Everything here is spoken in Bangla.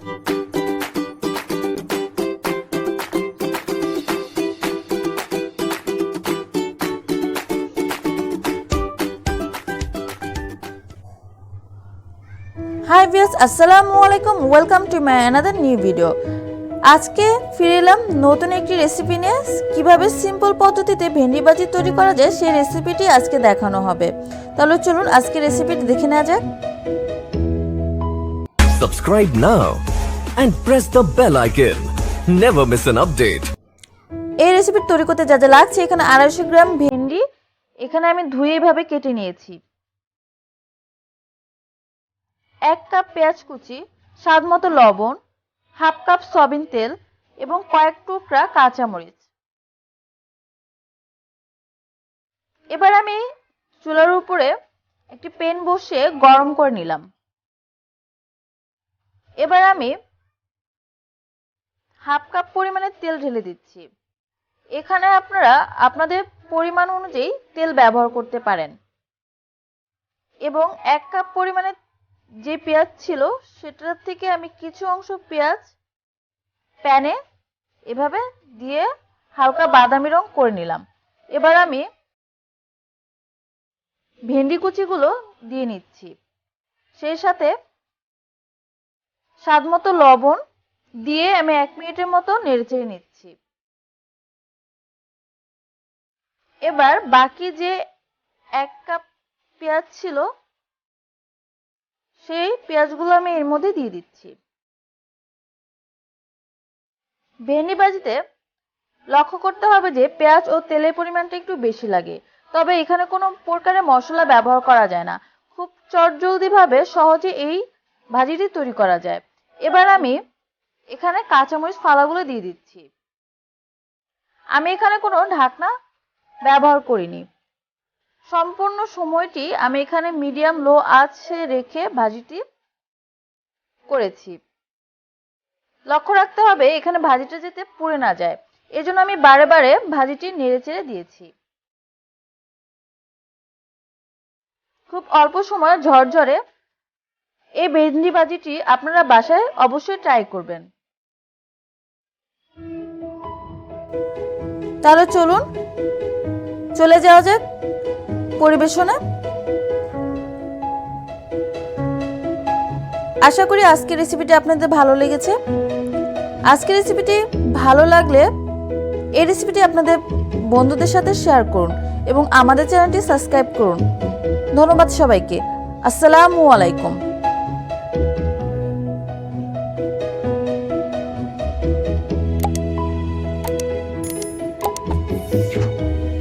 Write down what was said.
হাই ভিয়াস আসসালামু আলাইকুম welcome to my another new video আজকে ফিরে এলাম নতুন একটি রেসিপি নিয়ে। কীভাবে সিম্পল পদ্ধতিতে ভেন্ডি ভাজি তৈরি করা যায়, সেই রেসিপিটি আজকে দেখানো হবে। তাহলে চলুন আজকে রেসিপিটি দেখে নেওয়া যাক। Subscribe now and press the bell icon. Never miss an update. এই রেসিপি তৈরি করতে যা যা লাগছে, এখানে আড়াইশো গ্রাম ভেন্ডি, এখানে আমি ধুয়ে এভাবে কেটে নিয়েছি এক কাপ পেঁয়াজ কুচি, স্বাদ মতো লবণ, হাফ কাপ সয়াবিন তেল এবং কয়েক টুকরা কাঁচামরিচ এবার আমি চুলার উপরে একটি পেন বসিয়ে গরম করে নিলাম এবার আমি হাফ কাপ পরিমাণে তেল ঢেলে দিচ্ছি। এখানে আপনারা আপনাদের পরিমাণ অনুযায়ী তেল ব্যবহার করতে পারেন। এবং এক কাপ পরিমাণে যে পেঁয়াজ ছিল, সেটার থেকে আমি কিছু অংশ পেঁয়াজ প্যানে এভাবে দিয়ে হালকা বাদামি রং করে নিলাম। এবার আমি ভেন্ডি কুচিগুলো দিয়ে নিচ্ছি। সেই সাথে স্বাদ মতো লবণ দিয়ে আমি এক মিনিটের মতো নেড়েচেড়ে নিচ্ছি। এবার বাকি যে এক কাপ পেঁয়াজ ছিল, সেই পেঁয়াজগুলো আমি এর মধ্যে দিয়ে দিচ্ছি। ভেন্ডি ভাজিতে লক্ষ্য করতে হবে যে পেঁয়াজ ও তেলের পরিমাণটা একটু বেশি লাগে, তবে এখানে কোনো প্রকারের মশলা ব্যবহার করা যায় না। খুব চটজলদি ভাবে সহজে এই ভাজিটি তৈরি করা যায়। এবার আমি এখানে কাঁচামরিচ ফালাগুলো দিয়ে দিচ্ছি। আমি এখানে কোনো ঢাকনা ব্যবহার করিনি। সম্পূর্ণ সময়টি আমি এখানে মিডিয়াম লো আছে রেখে ভাজিটি করেছি। লক্ষ্য রাখতে হবে, এখানে ভাজিটা যাতে পুড়ে না যায়। এজন্য আমি বারে বারে ভাজিটি নেড়েচেড়ে দিয়েছি। খুব অল্প সময়ে ঝরঝরে এই ভেন্ডি ভাজিটি আপনারা বাসায় অবশ্যই ট্রাই করবেন। তাহলে চলুন, চলে যাওয়া যাক পরিবেশনে। আশা করি আজকের রেসিপিটি আপনাদের ভালো লেগেছে। আজকের রেসিপিটি ভালো লাগলে এই রেসিপিটি আপনাদের বন্ধুদের সাথে শেয়ার করুন এবং আমাদের চ্যানেলটি সাবস্ক্রাইব করুন। ধন্যবাদ সবাইকে। আসসালামু আলাইকুম।